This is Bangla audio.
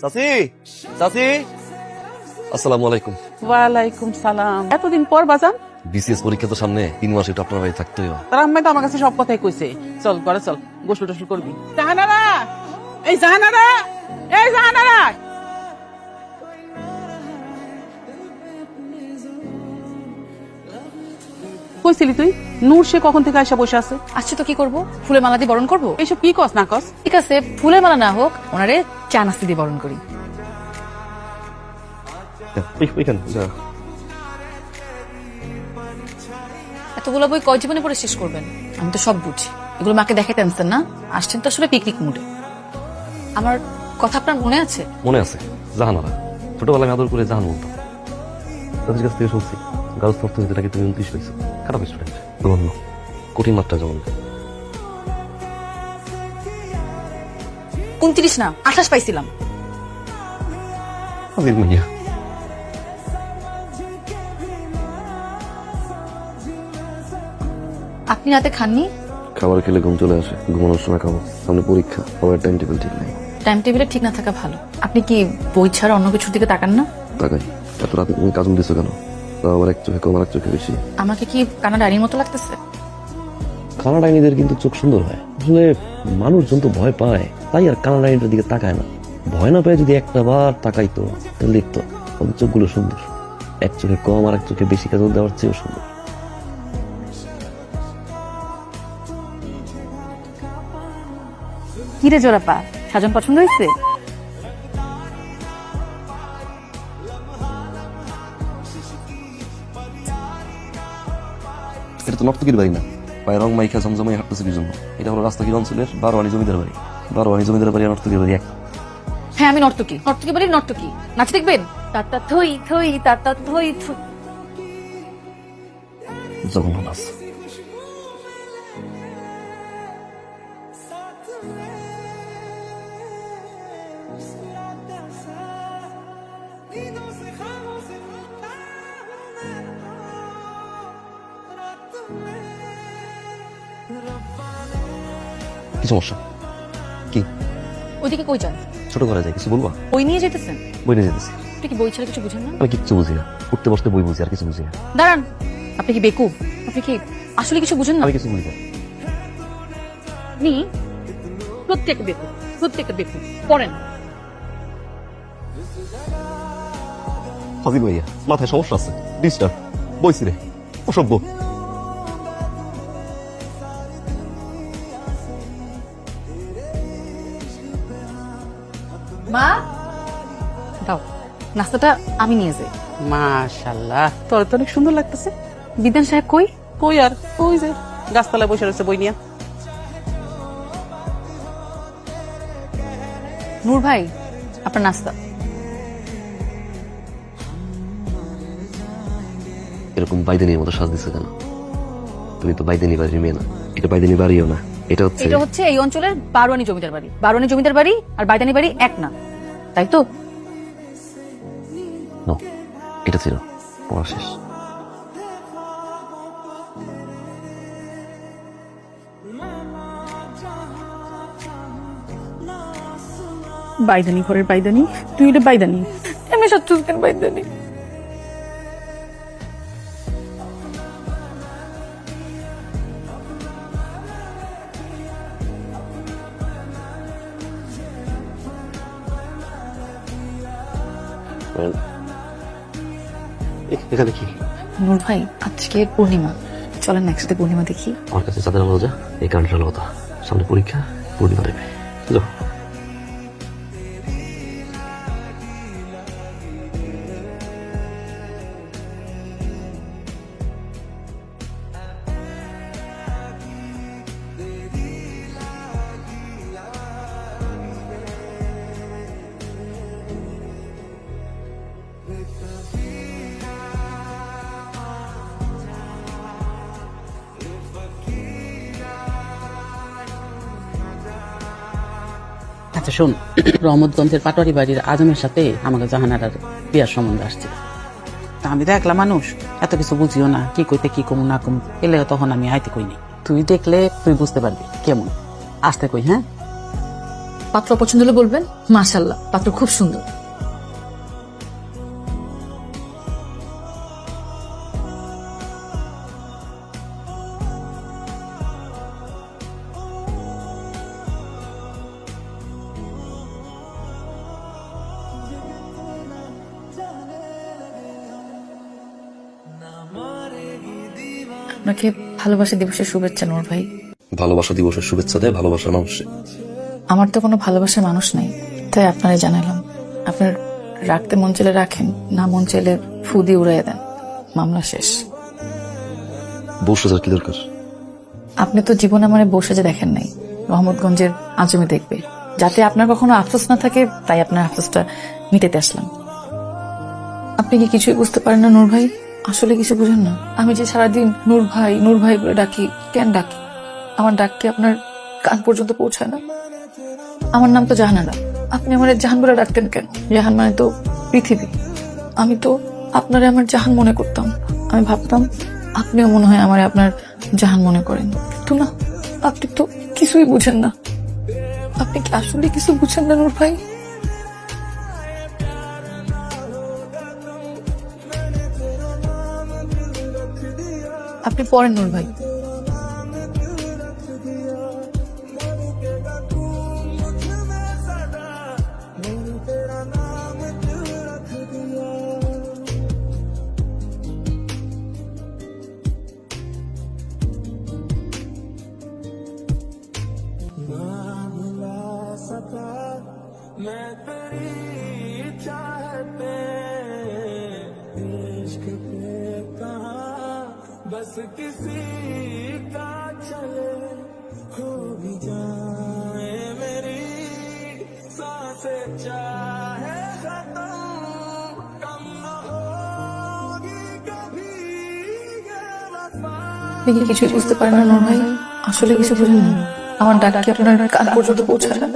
চাচি চাচি আসসালামু আলাইকুম। ওয়ালাইকুম সালাম। এতদিন পর বাজান? বিসিএস পরীক্ষা তো সামনে তিন মাস একটু আপনার বাড়ি থাকতেই হয়। তার আম্মাই তো আমার কাছে সব কথাই কইছে। চল ঘরে চল গোসল টোসল করবি। জাহানারা! এই জাহানারা! এই জাহানারা! কইছিলি তুই? নূর সে কখন থেকে আইসা বসে আছে? আসছে তো কি করব? ফুলের মালা দিয়ে বরণ করব? এইসব কি কস না কস? ঠিক আছে ফুলের মালা না হোক ওনারে চা নাস্তি দিয়ে বরণ করি ওইখানে এতগুলো বই কয় জীবনে পড়ে শেষ করবেন? আমি তো সব বুঝি। এগুলো মাকে দেখাতে আনছেন না? আসছেন তো আসলে পিকনিক মুডে। আমার কথা আপনার মনে আছে? মনে আছে। জাহানারা। ছোটবেলায় আমি আদর করে জাহান বলতাম। তাদের কাছ থেকে শুনছি গার্লস অর্থনীতি নাকি তুমি উনত্রিশ পেয়েছ খারাপ স্টুডেন্ট জঘন্য কঠিন মাত্রা জঘন্য উনত্রিশ না আঠাশ পাইছিলাম। মাইয়া আপনি রাতে খাননি? খাবার খেলে ঘুম চলে আসে ঘুমানোর সময় খাব। সামনে পরীক্ষা খাবার টাইম টেবিল ঠিক নাই। টাইম টেবিলে ঠিক না থাকা ভালো। আপনি কি বই ছাড়া অন্য কিছুর দিকে তাকান না? তাকাই। এত রাতে তুমি কাজল দিছো কেন? তাও আবার এক চোখে কম আর এক চোখে বেশি। আমাকে কি কানা ডায়ের মতো লাগতেছে? কানাডাইনিদের কিন্তু চোখ সুন্দর হয়। আসলে মানুষজন তো ভয় পায়। তাই আর কানাডাইনিটার দিকে তাকায় না। ভয় না পেয়ে যদি একটা বার তাকাইতো তাহলে দেখতো ওদের চোখগুলো সুন্দর। এক চোখে কম আর এক চোখে বেশি কাজল দেওয়ার চেয়েও সুন্দর। কিরে জোড়াপা সাজন পছন্দ হয়েছে? এটা তো নর্তকীর বাড়ি না। পায়ে রং মাইখা জমজমাই হাঁটতেছে কি জন্য। এটা হলো রাস্তাকির অঞ্চলের বারোয়ানি জমিদার বাড়ি। বারোয়ানি জমিদার বাড়ি আর নর্তকীর বাড়ি এক। হ্যাঁ আমি নর্তকী। নর্তকী বাড়ির নর্তকী। নাচ দেখবেন? তাতা থই থই তাতা থই থই জঘন্য নাচ। কি সমস্যা? কি? ওইদিকে কই যান? ছোট করা যায় কিছু বলবা? বই নিয়ে যেতেছেন বই নিয়ে যেতেছি আপনি কি বই ছাড়া কিছু বুঝেন না? আমি কিচ্ছু বুঝি না। উঠতে বসতে বই বুঝি আর কিছু বুঝি না। দাঁড়ান আপনি কি বেকুব আপনি কি আসলে কিছু বুঝেন না? আমি কিছু বুঝি না। আপনি প্রত্যেক বেকুব প্রত্যেক বেকুব পড়েন। ফাজিল ভাইয়া মাথায় সমস্যা আছে। ডিস্টার্ব বইছি রে অসভ্য। মা? দাও নাস্তাটা আমি নিয়ে যাই। মাশাল্লাহ তোর তো অনেক সুন্দর লাগতেছে। বিধান সাহেব কই? কই আর? ওই যে গাছতলায় বসে রয়েছে বই নিয়ে। নূর ভাই আপনার নাস্তা। এরকম বাইদেনির মতো সাজ দিছে কেন? তুমি তো বাইদেনি বাড়ির মেয়ে না। এটা বাইদেনি বাড়িও না। এটা হচ্ছে এটা হচ্ছে এই অঞ্চলের বারোয়ানি জমিদার বাড়ি। বারোয়ানি জমিদার বাড়ি আর বাইদানি বাড়ি এক না। তাই তো? এটা ছিল। পড়া শেষ। বাইদানি ঘরের বাইদানি? তুই এটা বাইদানি? এমনি সত্যি বাইদানি? এ- এখানে কি? নূর ভাই আজকে পূর্ণিমা। চলেন না একসাথে পূর্ণিমা দেখি। আমার কাছে চাঁদের আলো যা এই কারণটা কথা। সামনে পরীক্ষা পূর্ণিমা দেবে। যাও আচ্ছা শোন। রহমতগঞ্জের পাটোয়ারি বাড়ির আজমের সাথে আমাকে জাহানারার বিয়ার সম্বন্ধে আসছে। আমি তো একলা মানুষ, এত কিছু বুঝিও না, কি কইতে, কি কমু, না কমু, এলে তখন আমি আইতে কইনি তুই দেখলে তুই বুঝতে পারবি, কেমন? আসতে কই হ্যাঁ? পাত্র পছন্দ হলে বলবেন, মাশাল্লাহ, পাত্র খুব সুন্দর। আপনাকে ভালোবাসা দিবসের শুভেচ্ছা নূর ভাই। ভালোবাসা দিবসের শুভেচ্ছা দেয় ভালোবাসার মানুষে। আমার তো কোনো ভালোবাসার মানুষ নাই তাই আপনারে জানালাম। আপনার রাখতে মন চাইলে রাখেন না মন চাইলে ফু দিয়ে উড়াইয়া দেন। মামলা শেষ। বসে যাওয়ার কি দরকার? আপনি তো জীবনে মানে বসে যে দেখেন নাই রহমতগঞ্জের আজমে দেখবে। যাতে আপনার কখনো আফসোস না থাকে তাই আপনার আফসোসটা মিটাতে আসলাম। আপনি কি কিছুই বুঝতে পারেন না নূর ভাই? আসলে কিছু বুঝেন না। আমি যে সারাদিন নূর ভাই নূর ভাই বলে ডাকি, কেন ডাকি? আমার ডাক কি আপনার কান পর্যন্ত পৌঁছায় না? আমার নাম তো জাহানারা। আপনি আমার জাহান বলে ডাকতেন কেন? জাহান মানে তো পৃথিবী। আমি তো আপনারে আমার জাহান মনে করতাম। আমি ভাবতাম, আপনিও মনে হয় আমার আপনার জাহান মনে করেন। কিন্তু না, আপনি তো কিছুই বুঝেন না। আপনি কি আসলে কিছু বুঝেন না নূর ভাই? আপনি পড়েন নূর ভাই। बस किसी का चले खो भी जाए मेरी सांसें चाहे खत्म कम न होगी कभी ये वफा আপনি কি কিছুই বুঝতে পারেন না নূর ভাই আসলে কিছু বুঝেন না আমার ডাক কি আপনার কান পর্যন্ত পৌঁছায় না